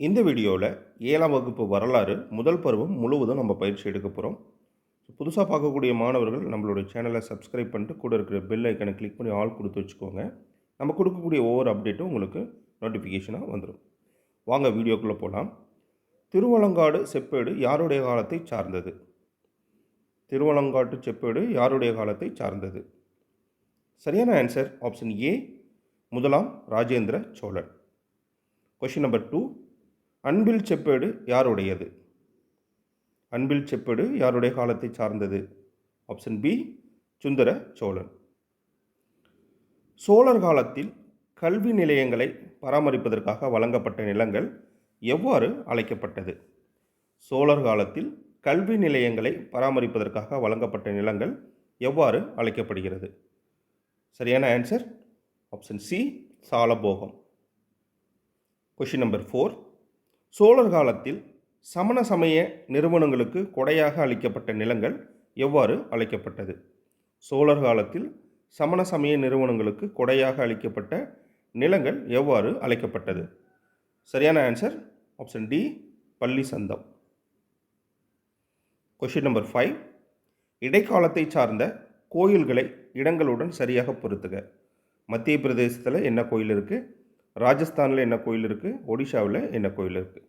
இந்த வீடியோவில் ஏழாம் வகுப்பு வரலாறு முதல் பருவம் முழுவதும் நம்ம பயிற்சி எடுக்க போகிறோம் புதுசாக பார்க்கக்கூடிய மாணவர்கள் நம்மளுடைய சேனலை சப்ஸ்கிரைப் பண்ணிட்டு கூட இருக்கிற பெல் ஐக்கனை கிளிக் பண்ணி ஆல் கொடுத்து வச்சுக்கோங்க. நம்ம கொடுக்கக்கூடிய ஒவ்வொரு அப்டேட்டும் உங்களுக்கு நோட்டிஃபிகேஷனாக வந்துடும் வாங்க வீடியோக்குள்ளே போகலாம் திருவலங்காடு செப்பேடு யாருடைய காலத்தை சார்ந்தது? திருவலங்காட்டு செப்பேடு யாருடைய காலத்தை சார்ந்தது? சரியான ஆன்சர் ஆப்ஷன் ஏ முதலாம் Rajendra Cholan. Question number two Anbil செப்பேடு யாருடையது? அன்பில் செப்பேடு யாருடைய காலத்தை சார்ந்தது? Option B Sundara Cholan. சோழர் காலத்தில் கல்வி நிலையங்களை பராமரிப்பதற்காக வழங்கப்பட்ட நிலங்கள் எவ்வாறு அழைக்கப்பட்டது? சோழர் காலத்தில் கல்வி நிலையங்களை பராமரிப்பதற்காக வழங்கப்பட்ட நிலங்கள் எவ்வாறு அழைக்கப்படுகிறது? சரியான ஆன்சர் ஆப்ஷன் சி சாலபோகம். கொஷின் நம்பர் ஃபோர் சோழர் காலத்தில் சமண சமய நிறுவனங்களுக்கு கொடையாக அளிக்கப்பட்ட நிலங்கள் எவ்வாறு அழைக்கப்பட்டது? சோழர் காலத்தில் சமண சமய நிறுவனங்களுக்கு கொடையாக அளிக்கப்பட்ட நிலங்கள் எவ்வாறு அழைக்கப்பட்டது? சரியான ஆன்சர் ஆப்ஷன் டி பள்ளி சந்தம். கொஷின் நம்பர் ஃபைவ் இடைக்காலத்தை சார்ந்த கோயில்களை இடங்களுடன் சரியாக பொருத்துக. மத்திய பிரதேசத்தில் என்ன கோயில் இருக்குது ராஜஸ்தானில் என்ன கோயில் இருக்குது ஒடிஷாவில் என்ன கோயில் இருக்குது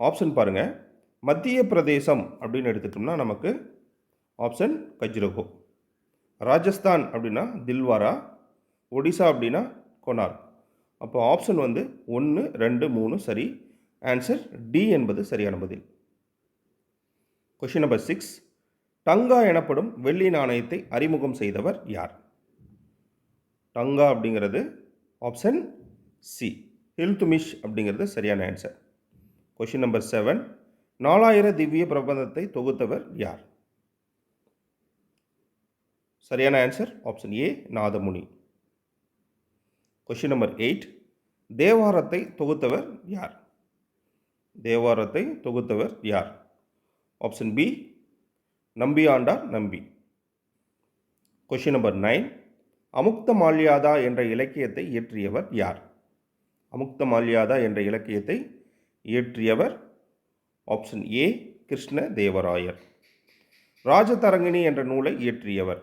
ஆப்ஷன் பாருங்கள் மத்திய பிரதேசம் அப்படின்னு எடுத்துட்டோம்னா நமக்கு ஆப்ஷன் கஜ்ரகோ. ராஜஸ்தான் அப்படின்னா தில்வாரா? ஒடிசா அப்படின்னா கொனார் அப்போ ஆப்ஷன் வந்து ஒன்று ரெண்டு மூணு சரி. ஆன்சர் டி என்பது சரியான பதில். கொஷின் நம்பர் சிக்ஸ் டங்கா எனப்படும் வெள்ளி நாணயத்தை அறிமுகம் செய்தவர் யார்? டங்கா அப்படிங்கிறது ஆப்ஷன் சி ஹில்துமிஷ் அப்படிங்கிறது சரியான ஆன்சர் கொஷின் நம்பர் செவன் நாலாயிர திவ்ய பிரபந்தத்தை தொகுத்தவர் யார்? சரியான answer option A Nathamuni. Question number eight தேவாரத்தை தொகுத்தவர் யார்? தேவாரத்தை தொகுத்தவர் யார்? Option B Nambi Andar Nambi. Question number nine Amukta Malyada என்ற இலக்கியத்தை இயற்றியவர் யார்? அமுக்த மால்யாதா என்ற இலக்கியத்தை இயற்றியவர் ஆப்ஷன் ஏ கிருஷ்ண தேவராயர் ராஜதரங்கிணி என்ற நூலை இயற்றியவர்.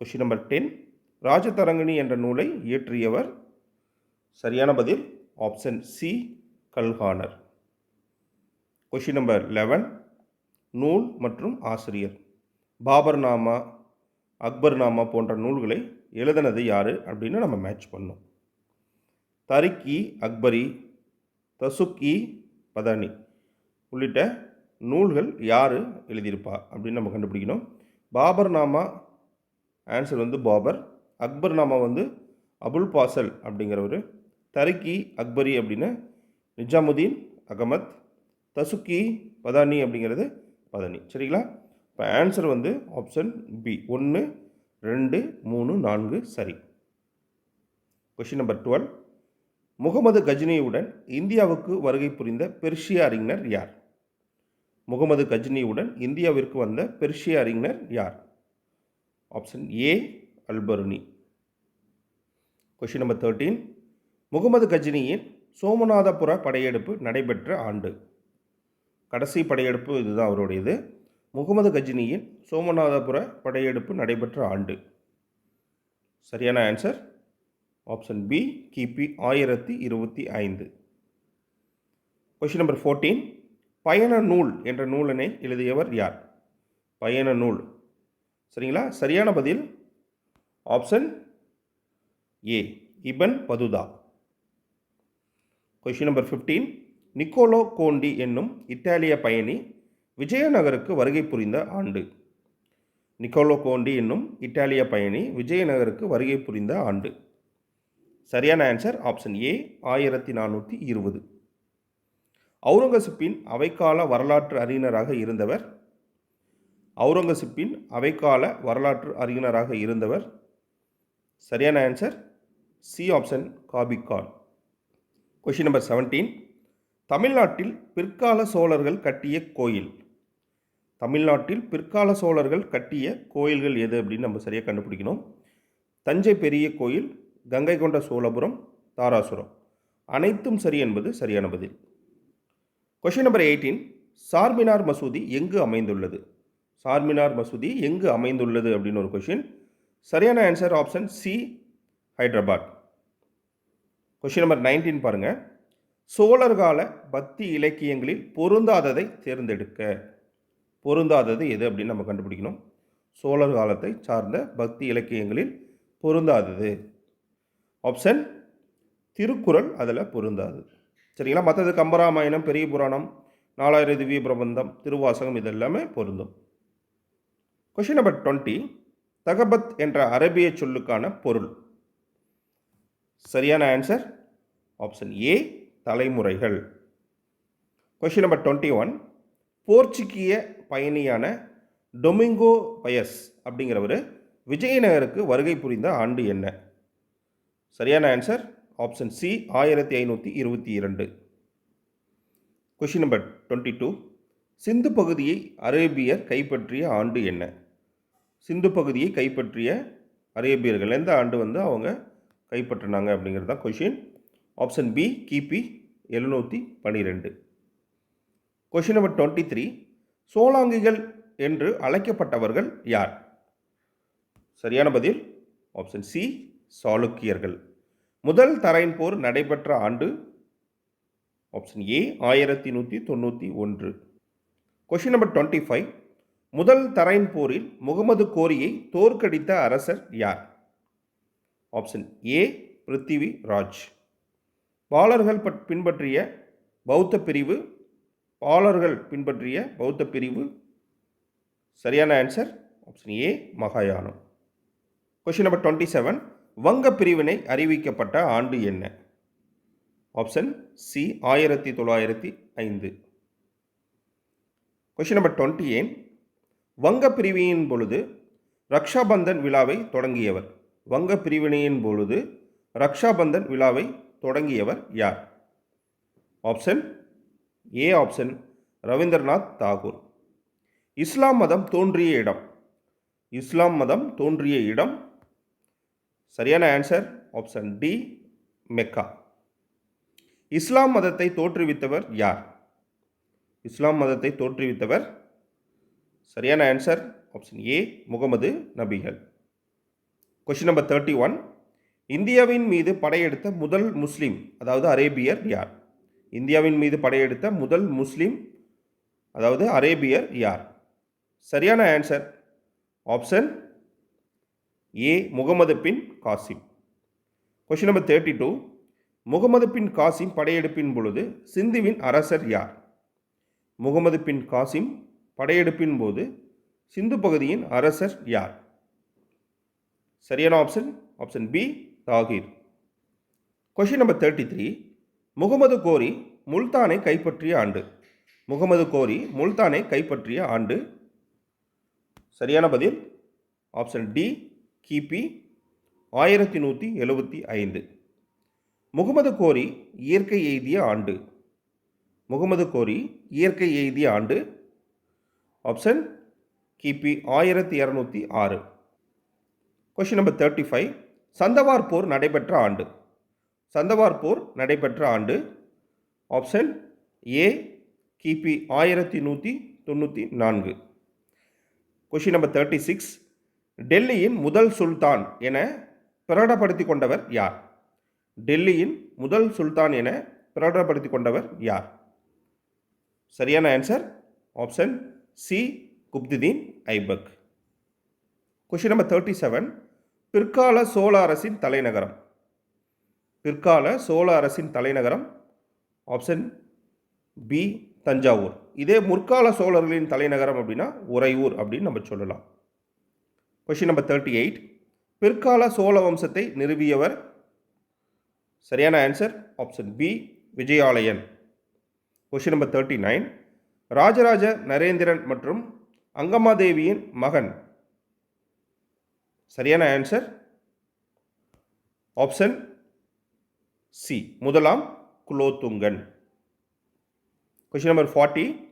கொஷின் நம்பர் டென் ராஜதரங்கிணி என்ற நூலை இயற்றியவர் சரியான பதில் option C Kalhanar question number eleven நூல் மற்றும் ஆசிரியர். பாபர் நாமா அக்பர் நாமா போன்ற நூல்களை எழுதினது யார் அப்படின்னு நம்ம மேட்ச் பண்ணோம். தரிக்கி அக்பரி தசுக்கி பதானி உள்ளிட்ட நூல்கள் யார் எழுதியிருப்பா அப்படின்னு நம்ம கண்டுபிடிக்கணும். பாபர் நாமா ஆன்சர் வந்து பாபர். அக்பர் நாமா வந்து அபுல் பாசல் அப்படிங்கிறவர். தரிக்கி அக்பரி அப்படின்னு நிஜாமுதீன் அகமத் தசுக்கி பதானி அப்படிங்கிறது பதானி. சரிங்களா? இப்போ ஆன்சர் வந்து ஆப்ஷன் பி ஒன்று ரெண்டு மூணு நான்கு சரி. கொஷின் நம்பர் டுவெல் முகமது கஜ்னியுடன் இந்தியாவுக்கு வருகை புரிந்த பெர்ஷிய அறிஞர் யார்? முகமது கஜ்னியுடன் இந்தியாவிற்கு வந்த பெர்ஷிய அறிஞர் யார்? Option A Alberuni. Question number thirteen Muhammad கஜினியின் Somanathapura படையெடுப்பு நடைபெற்ற ஆண்டு. கடைசி படையெடுப்பு இதுதான் அவருடையது. முகமது கஜினியின் சோமநாதபுர படையெடுப்பு நடைபெற்ற ஆண்டு. சரியான ஆன்சர் ஆப்ஷன் பி கிபி ஆயிரத்தி இருபத்தி ஐந்து. கொஷின் நம்பர் ஃபோர்டீன் பயண நூல் என்ற நூலினை எழுதியவர் யார்? பயண நூல். சரிங்களா? சரியான பதில். Option A Ibn Battuta. Question number fifteen Niccolo Conti என்னும் இத்தாலிய பயணி விஜயநகருக்கு வருகை புரிந்த ஆண்டு. நிக்கோலோ கோண்டி என்னும் இத்தாலிய பயணி விஜயநகருக்கு வருகை புரிந்த ஆண்டு. சரியான ஆன்சர் ஆப்ஷன் ஏ ஆயிரத்தி நானூற்றி இருபது. அவுரங்கசீப்பின் அவைக்கால வரலாற்று அறிஞராக இருந்தவர். அவுரங்கசீப்பின் அவைக்கால வரலாற்று அறிஞராக இருந்தவர். சரியான answer C option Khafi Khan question number seventeen தமிழ்நாட்டில் பிற்கால சோழர்கள் கட்டிய கோயில். தமிழ்நாட்டில் பிற்கால சோழர்கள் கட்டிய கோயில்கள் எது அப்படின்னு நம்ம சரியாக கண்டுபிடிக்கணும். தஞ்சை பெரிய கோயில் கங்கை கொண்ட சோழபுரம் தாராசுரம். அனைத்தும் சரி என்பது சரியான பதில். கொஷின் நம்பர் எயிட்டீன் சார்மினார் மசூதி எங்கு அமைந்துள்ளது? சார்மினார் மசூதி எங்கு அமைந்துள்ளது அப்படின்னு ஒரு கொஷின் சரியான answer option C Hyderabad. Question number nineteen பாருங்கள் சோழர் கால பக்தி இலக்கியங்களில் பொருந்தாததை தேர்ந்தெடுக்க. பொருந்தாதது எது அப்படின்னு நம்ம கண்டுபிடிக்கணும். சோழர் காலத்தை சார்ந்த பக்தி இலக்கியங்களில் பொருந்தாதது. ஆப்ஷன் திருக்குறள் அதில் பொருந்தாது. சரிங்களா? மற்றது கம்பராமாயணம் பெரிய புராணம் நாலாயிரம் திவ்ய பிரபந்தம் திருவாசகம் இதெல்லாமே பொருந்தும். கொஷின் நம்பர் டுவெண்ட்டி தகபத் என்ற அரபிய சொல்லுக்கான பொருள். சரியான ஆன்சர் ஆப்ஷன் ஏ தலைமுறைகள். கொஷின் நம்பர் டுவெண்ட்டி ஒன் போர்ச்சுக்கிய பயணியான டொமிங்கோ பயஸ் அப்படிங்கிறவர் விஜயநகருக்கு வருகை புரிந்த ஆண்டு என்ன? சரியான ஆன்சர் ஆப்ஷன் சி ஆயிரத்தி ஐநூற்றி இருபத்தி இரண்டு. Question number twenty two Sindhu பகுதியை அரேபியர் கைப்பற்றிய ஆண்டு என்ன? சிந்து பகுதியை கைப்பற்றிய அரேபியர்கள் எந்த ஆண்டு வந்து அவங்க கைப்பற்றினாங்க அப்படிங்கிறது தான் கொஷின் ஆப்ஷன் பி கிபி எழுநூற்றி பன்னிரெண்டு கொஷின் நம்பர் டுவெண்ட்டி த்ரீ சோலாங்கிகள் என்று அழைக்கப்பட்டவர்கள் யார்? சரியான பதில் ஆப்ஷன் சி சாளுக்கியர்கள். முதல் தரையின் போர் நடைபெற்ற ஆண்டு ஆப்ஷன் ஏ ஆயிரத்தி நூற்றி தொண்ணூற்றி ஒன்று. கொஷின் நம்பர் டுவெண்ட்டி ஃபைவ் முதல் தரையின் போரில் முகமது கோரியை தோற்கடித்த அரசர் யார்? ஆப்ஷன் ஏ பிருத்திவி ராஜ் பாலர்கள் பட் பின்பற்றிய பௌத்த பிரிவு பாலர்கள் பின்பற்றிய பௌத்த பிரிவு. சரியான ஆன்சர் ஆப்ஷன் ஏ மகாயானம். கொஷின் நம்பர் டுவெண்ட்டி செவன் வங்க பிரிவினை அறிவிக்கப்பட்ட ஆண்டு என்ன? ஆப்ஷன் சி ஆயிரத்தி தொள்ளாயிரத்தி ஐந்து. கொஷின் நம்பர் டுவெண்ட்டி எயிட் வங்க பிரிவியின் பொழுது ரக்ஷாபந்தன் விழாவை தொடங்கியவர். வங்க பிரிவினையின் பொழுது ரக்ஷாபந்தன் விழாவை தொடங்கியவர் யார்? Option A option Rabindranath Tagore. இஸ்லாம் மதம் தோன்றிய இடம். இஸ்லாம் மதம் தோன்றிய இடம் சரியான ஆன்சர் ஆப்ஷன் டி மெக்கா இஸ்லாம் மதத்தை தோற்றுவித்தவர் யார்? இஸ்லாம் மதத்தை தோற்றுவித்தவர் சரியான ஆன்சர் ஆப்ஷன் ஏ முகமது நபிகள். கொஷின் நம்பர் தேர்ட்டி ஒன் இந்தியாவின் மீது படையெடுத்த முதல் முஸ்லீம் அதாவது அரேபியர் யார்? இந்தியாவின் மீது படையெடுத்த முதல் முஸ்லீம் அதாவது அரேபியர் யார்? சரியான answer option A Muhammad bin Qasim. Question number thirty two Muhammad bin Qasim படையெடுப்பின் பொழுது சிந்துவின் அரசர் யார்? முகமது பின் காசிம் படையெடுப்பின் போது சிந்து பகுதியின் அரசர் யார்? சரியான option option B Dahir. Question number thirty three Muhammad Ghori முல்தானை கைப்பற்றிய ஆண்டு. முகமது கோரி முல்தானை கைப்பற்றிய ஆண்டு. சரியான பதில் ஆப்ஷன் டி கிபி ஆயிரத்தி நூற்றி எழுபத்தி ஐந்து. முகமது கோரி இயற்கை எய்திய ஆண்டு. முகமது கோரி இயற்கை எய்திய ஆண்டு. ஆப்ஷன் கிபி ஆயிரத்தி இரநூத்தி ஆறு. Question number thirty five Chandawar போர் நடைபெற்ற ஆண்டு. சந்தவார் போர் நடைபெற்ற ஆண்டு. ஆப்ஷன் ஏ கிபி ஆயிரத்தி நூற்றி தொண்ணூற்றி நான்கு. கொஷின் நம்பர் தேர்ட்டி சிக்ஸ் டெல்லியின் முதல் சுல்தான் என பிரகடப்படுத்தி கொண்டவர் யார்? டெல்லியின் முதல் சுல்தான் என பிரகடப்படுத்தி கொண்டவர் யார்? சரியான answer option C Qutbuddin Aibak. Question number thirty seven பிற்கால சோழ அரசின் தலைநகரம். பிற்கால சோழ அரசின் தலைநகரம் ஆப்ஷன் பி தஞ்சாவூர். இதே முற்கால சோழர்களின் தலைநகரம் அப்படின்னா உறையூர் அப்படின்னு நம்ம சொல்லலாம். கொஷின் நம்பர் தேர்ட்டி எயிட் பிற்கால சோழ வம்சத்தை நிறுவியவர். சரியான answer option B Vijayalayan. Question number thirty nine Rajaraja Narendran மற்றும் அங்கமாதேவியின் மகன். சரியான ஆன்சர் ஆப்ஷன் சி முதலாம் Kulothungan. Question number forty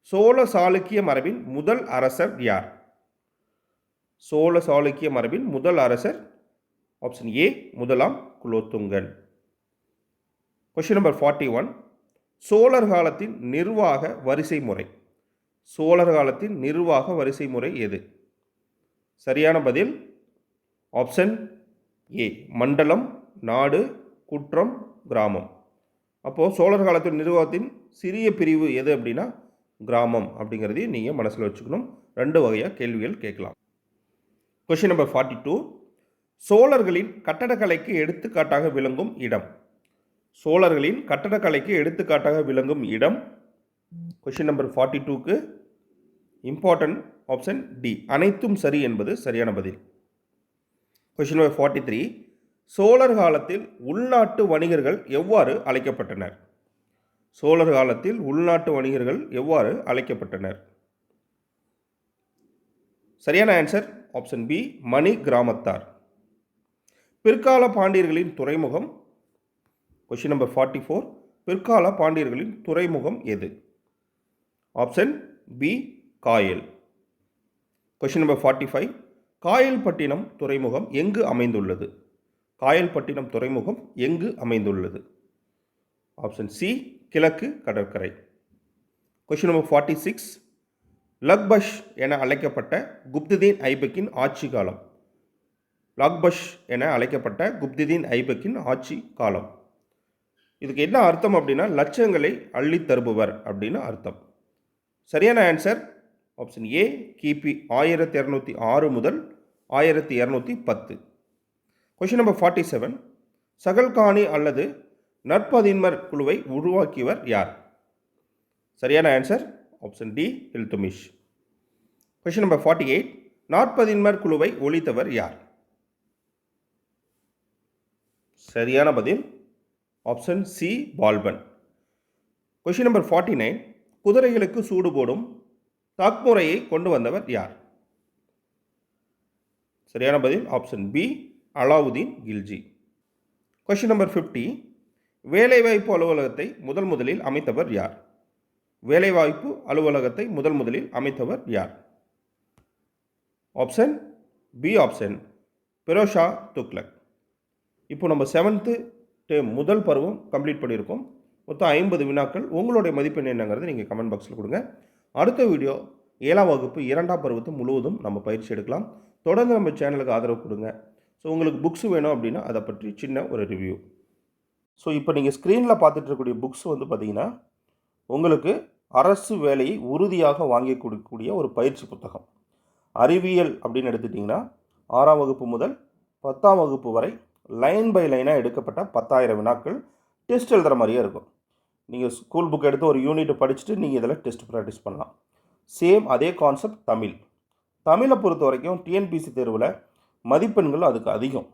Chola Chalukya மரபின் முதல் அரசர் யார்? சோழ சாளுக்கிய மரபின் முதல் அரசர் ஆப்ஷன் ஏ முதலாம் Kulothungan. Question number forty one சோழர் காலத்தின் நிர்வாக வரிசை முறை. சோழர் காலத்தின் நிர்வாக வரிசை முறை எது? சரியான பதில் ஆப்ஷன் ஏ மண்டலம் நாடு குற்றம் கிராமம். அப்போது சோழர் காலத்தின் நிர்வாகத்தின் சிறிய பிரிவு எது அப்படின்னா கிராமம் அப்படிங்கிறதையும் நீங்கள் மனசில் வச்சுக்கணும். ரெண்டு வகையாக கேள்விகள் கேட்கலாம். கொஷின் நம்பர் ஃபார்ட்டி டூ சோழர்களின் கட்டடக்கலைக்கு எடுத்துக்காட்டாக விளங்கும் இடம். சோழர்களின் கட்டடக்கலைக்கு எடுத்துக்காட்டாக விளங்கும் இடம். கொஷின் நம்பர் ஃபார்ட்டி டூக்கு இம்பார்ட்டன்ட் ஆப்ஷன் டி அனைத்தும் சரி என்பது சரியான பதில். கொஷின் நம்பர் ஃபார்ட்டி த்ரீ சோழர் காலத்தில் உள்நாட்டு வணிகர்கள் எவ்வாறு அழைக்கப்பட்டனர்? சோழர் காலத்தில் உள்நாட்டு வணிகர்கள் எவ்வாறு அழைக்கப்பட்டனர்? சரியான ஆன்சர் ஆப்ஷன் பி மணி கிராமத்தார். பிற்கால பாண்டியர்களின் துறைமுகம் கொஷின் நம்பர் ஃபார்ட்டி ஃபோர் பிற்கால பாண்டியர்களின் துறைமுகம் எது? Option B Kayal. Question number forty five Kayalpattinam துறைமுகம் எங்கு அமைந்துள்ளது? காயல்பட்டினம் துறைமுகம் எங்கு அமைந்துள்ளது? ஆப்ஷன் சி கிழக்கு கடற்கரை. Question number forty six Lakhbaksh என அழைக்கப்பட்ட குப்துதீன் ஐபக்கின் ஆட்சி காலம். லக்பஷ் என அழைக்கப்பட்ட குப்துதீன் ஐபக்கின் ஆட்சி காலம். இதுக்கு என்ன அர்த்தம் அப்படின்னா லட்சங்களை அள்ளி தருபவர் அப்படின்னு அர்த்தம். சரியான ஆன்சர் ஆப்ஷன் ஏ கிபி ஆயிரத்தி இரநூத்தி ஆறு முதல் ஆயிரத்தி இரநூத்தி பத்து. Question number forty seven Chahalgani அல்லது நற்பதின்மர் குழுவை உருவாக்கியவர் யார்? சரியான answer option D Iltutmish question number forty eight நாற்பதின்மர் குழுவை ஒழித்தவர் யார்? சரியான பதில். Option C Balban question number forty nine குதிரைகளுக்கு சூடு போடும் தாக்முறையை கொண்டு வந்தவர் யார்? சரியான பதில். Option B Alauddin Khilji. Question number fifty வேலைவாய்ப்பு அலுவலகத்தை முதல் முதலில் அமைத்தவர் யார்? வேலைவாய்ப்பு அலுவலகத்தை முதல் முதலில் அமைத்தவர் யார்? Option B option Firoz Shah Tughlaq இப்போ நம்ம செவன்த்து டேம் முதல் பருவம் கம்ப்ளீட் பண்ணியிருக்கோம். மொத்தம் ஐம்பது வினாக்கள். உங்களுடைய மதிப்பெண் என்னங்கிறது நீங்கள் கமெண்ட் பாக்ஸில் கொடுங்க. அடுத்த வீடியோ ஏழாம் வகுப்பு இரண்டாம் பருவத்தை முழுவதும் நம்ம பயிற்சி எடுக்கலாம். தொடர்ந்து நம்ம சேனலுக்கு ஆதரவு கொடுங்க. ஸோ உங்களுக்கு புக்ஸ் வேணும் அப்படின்னா அதை பற்றி சின்ன ஒரு ரிவ்யூ ஸோ இப்போ நீங்கள் ஸ்க்ரீனில் பார்த்துட்டு இருக்கக்கூடிய புக்ஸ் வந்து பார்த்தீங்கன்னா உங்களுக்கு அரசு வேலையை உறுதியாக வாங்கி கொடுக்கக்கூடிய ஒரு பயிற்சி புத்தகம். அறிவியல் அப்படின்னு எடுத்துட்டிங்கன்னா ஆறாம் வகுப்பு முதல் பத்தாம் வகுப்பு வரை லைன் பை லைனாக எடுக்கப்பட்ட பத்தாயிரம் வினாக்கள் டெஸ்ட் எழுதுகிற மாதிரியே இருக்கும். நீங்கள் ஸ்கூல் புக் எடுத்து ஒரு யூனிட் படிச்சுட்டு நீங்கள் இதில் டெஸ்ட் ப்ராக்டிஸ் பண்ணலாம். சேம் அதே கான்செப்ட் தமிழ். தமிழை பொறுத்த வரைக்கும் டிஎன்பிசி தேர்வில் மதிப்பெண்கள் அதுக்கு அதிகம்.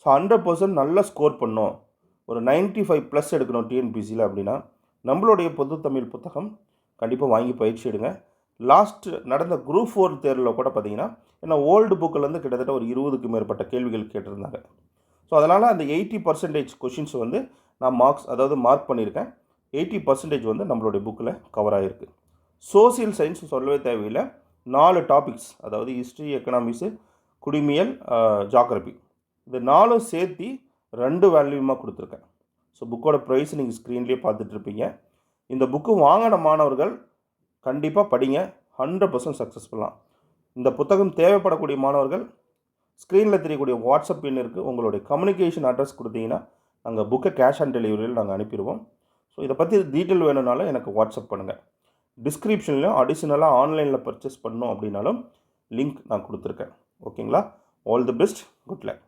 ஸோ ஹண்ட்ரட் பர்சன்ட் நல்லா ஸ்கோர் பண்ணோம். ஒரு 95 ஃபைவ் ப்ளஸ் எடுக்கணும் டிஎன்பிசியில் அப்படின்னா நம்மளுடைய பொது தமிழ் புத்தகம் கண்டிப்பாக வாங்கி பயிற்சி எடுங்க. லாஸ்ட் நடந்த குரூப் ஃபோர் தேர்வில் கூட பார்த்தீங்கன்னா ஏன்னா ஓல்டு புக்கிலேருந்து கிட்டத்தட்ட ஒரு இருபதுக்கு மேற்பட்ட கேள்விகள் கேட்டிருந்தாங்க. ஸோ அதனால் அந்த எயிட்டி பர்சன்டேஜ் கொஷின்ஸ் வந்து நான் மார்க்ஸ் அதாவது மார்க் பண்ணியிருக்கேன். எயிட்டி பர்சன்டேஜ் வந்து நம்மளுடைய புக்கில் கவர் ஆகிருக்கு சோசியல் சயின்ஸ் சொல்லவே தேவையில்லை. நாலு டாபிக்ஸ் அதாவது ஹிஸ்ட்ரி எக்கனாமிக்ஸு குடிமியல் ஜாக்ரபி இது நாலும் சேர்த்து ரெண்டு வேல்யூமாக கொடுத்துருக்கேன். ஸோ புக்கோட ப்ரைஸ் நீங்கள் ஸ்க்ரீன்லேயே பார்த்துட்ருப்பீங்க இந்த புக்கு வாங்கின மாணவர்கள் கண்டிப்பாக படிங்க. ஹண்ட்ரட் பர்சன்ட் சக்ஸஸ்ஃபுல்லாக இந்த புத்தகம் தேவைப்படக்கூடிய மாணவர்கள் ஸ்க்ரீனில் தெரியக்கூடிய வாட்ஸ்அப் எண் இருக்குது உங்களுடைய கம்யூனிகேஷன் அட்ரஸ் கொடுத்தீங்கன்னா நாங்கள் புக்கை கேஷ் ஆன் டெலிவரியில் நாங்கள் அனுப்பிடுவோம். ஸோ இதை பற்றி டீட்டெயில் வேணும்னாலும் எனக்கு வாட்ஸ்அப் பண்ணுங்கள் டிஸ்கிரிப்ஷன்லையும் அடிஷ்னலாக ஆன்லைனில் பர்ச்சேஸ் பண்ணோம் அப்படின்னாலும் லிங்க் நான் கொடுத்துருக்கேன். ஓகேங்களா all the best good luck